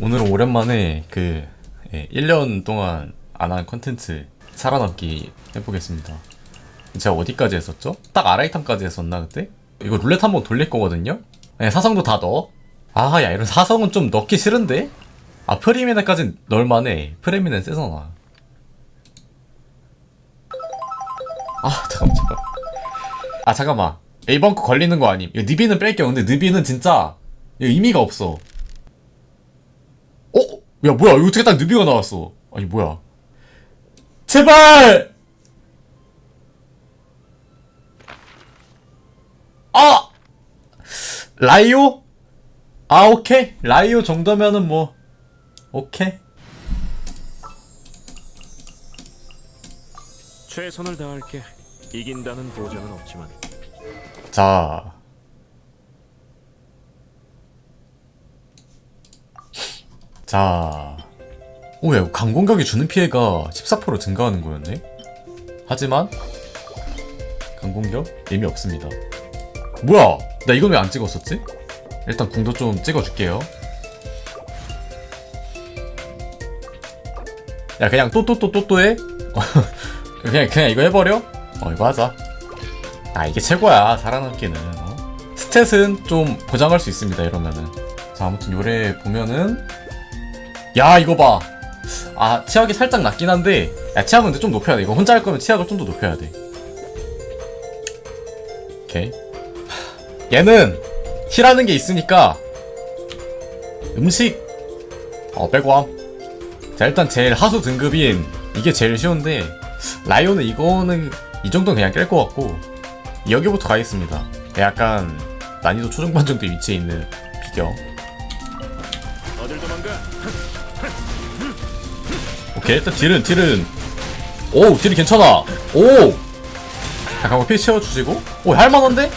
오늘은 오랜만에 그 예, 1년 동안 안 한 컨텐츠 살아남기 해보겠습니다. 제가 어디까지 했었죠? 딱 아라이탄까지 했었나 그때? 이거 룰렛 한번 돌릴 거거든요? 네, 사성도 다 넣어. 아, 야, 이런 사성은 좀 넣기 싫은데? 아, 프리미네까진 넣을만해. 프리미네 세잖아. 아, 잠깐만, 잠깐만. 아, 잠깐만. A벙크 걸리는 거 아님. 이거 느비는 뺄게요. 근데 느비는 진짜 이거 의미가 없어. 어? 야, 뭐야. 이거 어떻게 딱 느비가 나왔어. 아니, 뭐야. 제발! 아! 라이오? 아, 오케이. 라이오 정도면은 뭐, 오케이. 최선을 다할게. 이긴다는 보장은 없지만 자. 자. 오, 야, 강공격이 주는 피해가 14% 증가하는 거였네? 하지만, 강공격? 의미 없습니다. 뭐야! 나 이건 왜 안 찍었었지? 일단 궁도 좀 찍어줄게요. 야, 그냥 또 또 또 또 또 해? 그냥, 그냥 이거 해버려? 어, 이거 하자. 아 이게 최고야 살아남기는 어? 스탯은 좀 보장할 수 있습니다 이러면은 자 아무튼 요래 보면은 야 이거 봐 아 치약이 살짝 낮긴 한데 야 치약은 근데 좀 높여야 돼 이거 혼자 할 거면 치약을 좀 더 높여야 돼 오케이 얘는 힐하는 게 있으니까 음식 어 빼고 함 자 일단 제일 하수 등급인 이게 제일 쉬운데 라이오는 이거는 이 정도는 그냥 깰 것 같고 여기부터 가겠습니다. 약간 난이도 초중반 정도 위치에 있는 비경. 어딜 도망가? 오케이 일단 딜은 딜은 오 딜이 괜찮아. 오 잠깐만 피 채워주시고 오 할만한데?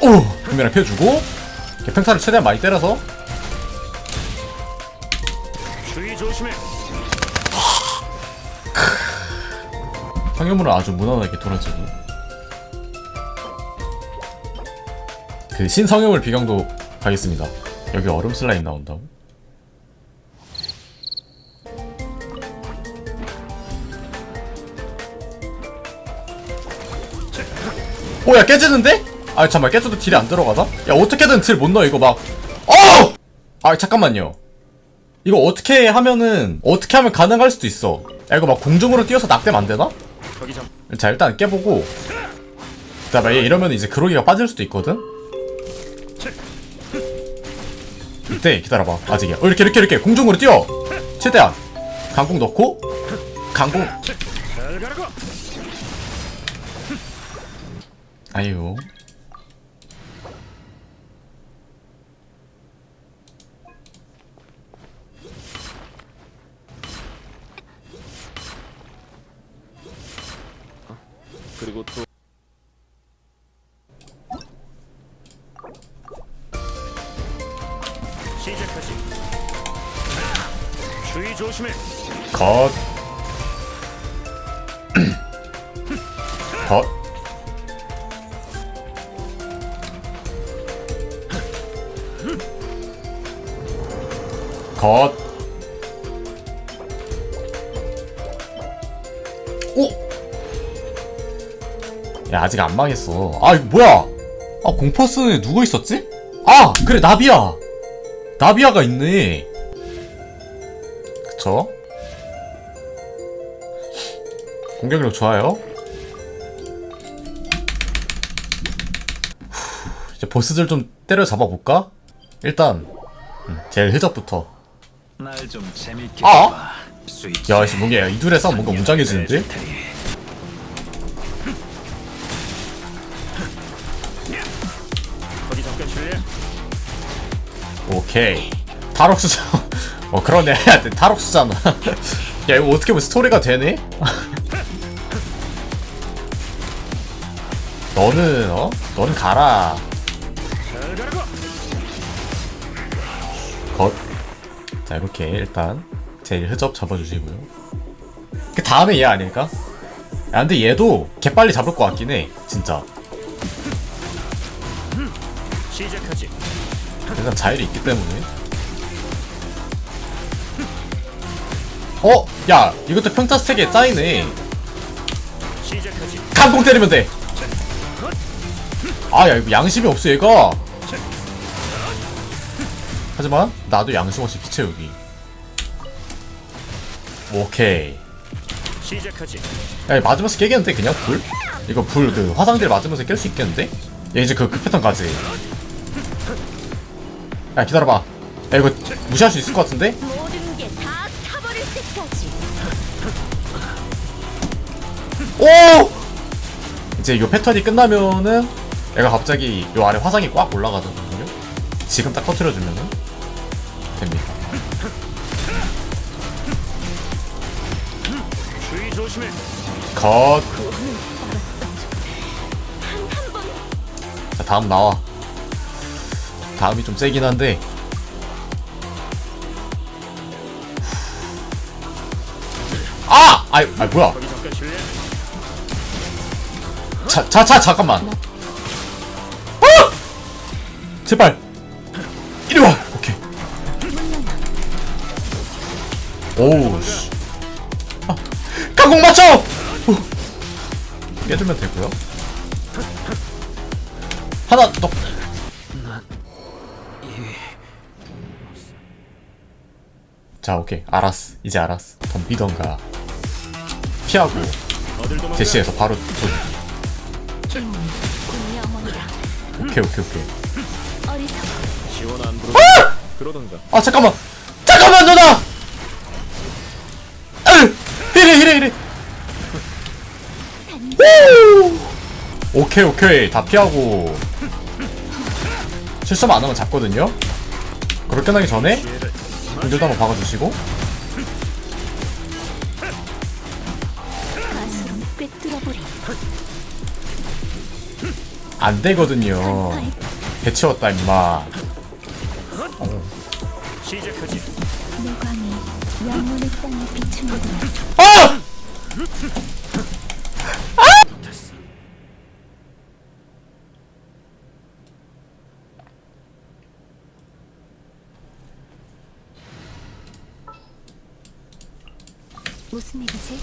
오 금메랑 피해주고 이렇게 평타를 최대한 많이 때려서. 상여물은 아주 무난하게 돌아지고 그 신성여물 비경도 가겠습니다. 여기 얼음 슬라임 나온다고? 오야 깨지는데? 아 잠깐만 깨져도 딜이 안 들어가다? 야 어떻게든 딜 못 넣어 이거 막. 어! 아 잠깐만요. 이거 어떻게 하면은 어떻게 하면 가능할 수도 있어. 야 이거 막 공중으로 뛰어서 낙대면 안 되나? 자 일단 깨보고. 그다음에 이러면 이제 그로기가 빠질 수도 있거든? 이때 기다려봐. 아직이야. 어, 이렇게 이렇게 이렇게. 공중으로 뛰어! 최대한. 강공 넣고 강공 아유 그리고 또 시작하지. 주의 조심해. 컷 컷. 컷. 오! 야, 아직 안 망했어. 아, 이거 뭐야? 아, 공포스에 누구 있었지? 아! 그래, 나비야! 나비야가 있네. 그쵸? 공격력 좋아요. 후, 이제 보스들 좀 때려 잡아볼까? 일단 음, 제일 흐적부터. 날 좀 재밌게 아? 봐. 스위치 야, 씨 뭔가 이 둘의 싸움 뭔가 웅장해지는데? 실례. 오케이. 탈옥수잖아. 어 그러네. 탈옥수잖아. 야 이거 어떻게 보면 스토리가 되네? 너는 어? 너는 가라. 잘 가라고. 겉. 자 이렇게 일단 제일 흐접 잡아주시고요. 그 다음에 얘 아닐까? 야 근데 얘도 개빨리 잡을 것 같긴 해 진짜. 일단 자율이 있기 때문에. 어? 야 이것도 평타 스택에 짜이네. 강공 때리면 돼. 아야 이거 양심이 없어 얘가. 하지만, 나도 양심 없이 피 채우기. 오케이. 시작하지. 야, 맞으면서 깨겠는데, 그냥 불? 이거 불, 그, 화상들 맞으면서 깰 수 있겠는데? 얘 이제 그, 그 패턴 가지. 야, 기다려봐. 야, 이거 무시할 수 있을 것 같은데? 모든 게 다 타버릴 때까지 오! 이제 요 패턴이 끝나면은 얘가 갑자기 요 아래 화상이 꽉 올라가거든요. 지금 딱 터트려주면은 컷. 자 다음 나와. 다음이 좀 세긴 한데. 아! 아이, 아 뭐야? 자, 자, 자, 잠깐만. 아! 제발. 이리 와. 오케이. 오우, 씨. 아, 강공 맞춰! 후. 깨주면 되고요. 하나 더. 자, 오케이. 알았어. 이제 알았어. 덤비던가. 피하고? 대시에서 바로. 운명원이라 오케이, 오케이, 오케이. 그러던가. 아 잠깐만 잠깐만 누나 오! 오케이 오케이. 다 피하고. 실수만 안 하면 잡거든요. 그렇게 끝나기 전에. 공들도 한번 박아주시고. 가슴 꿰뚫어버리 안 되거든요. 배치웠다 임마. 시작하지. 내 광이 영혼의 땅에 비추는 아! 무슨 일이지?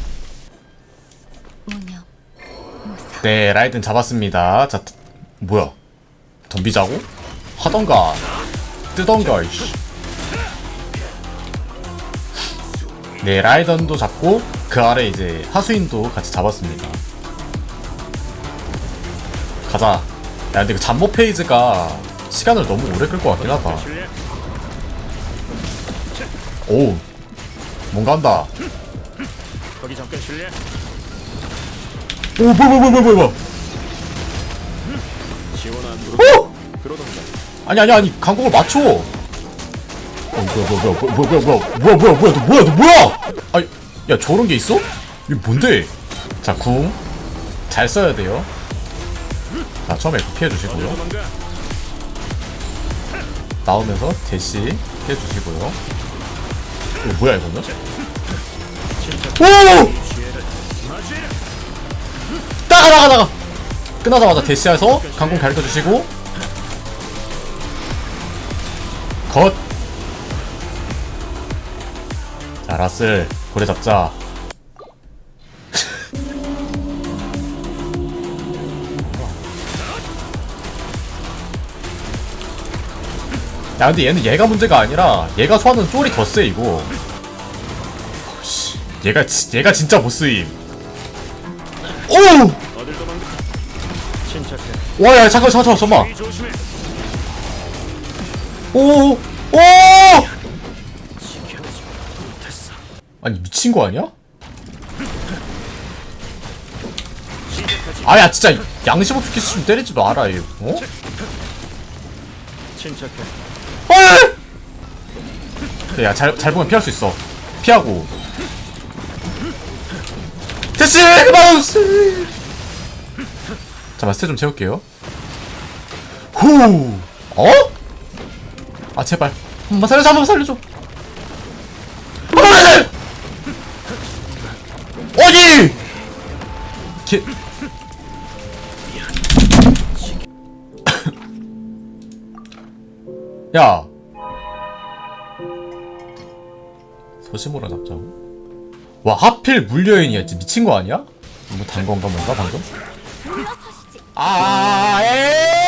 오념 무사. 네 라이든 잡았습니다. 자 트- 뭐야? 덤비자고? 하던가. 뜨던가 이씨. 네 라이던도 잡고 그 아래 이제 하수인도 같이 잡았습니다. 가자. 야 근데 그 잠모 페이지가 시간을 너무 오래 끌 것 같긴 하다. 실례. 오 뭔가 한다 거기 잠깐 실례. 오 뭐야 뭐야 뭐야 뭐야 뭐야 지원 안 들어. 오! 그러던가. 아니 아니 아니 강공을 맞춰. 어 뭐야 뭐야 뭐야 뭐야 뭐야 뭐야 뭐야 뭐야 뭐야 너 뭐야 너 뭐야? 아야 저런 게 있어? 이게 뭔데? 자 궁 잘 써야 돼요. 자 처음에 F 피해 어딜 주시고요. 도망가? 나오면서 대시 피해 주시고요. 이거 뭐야 이거는? 오! 나가 나가 나가. 끝나자마자 대시해서 강공 가르쳐 주시고 컷. 자 라슬 고래 잡자. 야 근데 얘는 얘가 문제가 아니라 얘가 소환은 쫄이 더 세 이거. 씨, 얘가 지- 얘가 진짜 못 쓰임. 오! 어딜 도망가? 침착해. 와, 야, 잠깐, 잠깐, 잠깐, 조심해. 오, 오! 못했어. 아니, 미친 거 아니야? 아, 야, 진짜, 양심 없이 키스 좀 때리지 마라, 이거. 어? 침착해. 헐! 그래, 야, 잘, 잘 보면 피할 수 있어. 피하고. 됐지! 그만! 잠깐만, 스텝 좀 채울게요. 후! 어? 아, 제발. 한 번만 살려줘, 한 번만 살려줘. 어디! 개... 야! 소시모라 잡자고? 와 하필 물려인이야 진짜 미친 거 아니야? 뭐 단 건가 뭔가 방금? 아 에이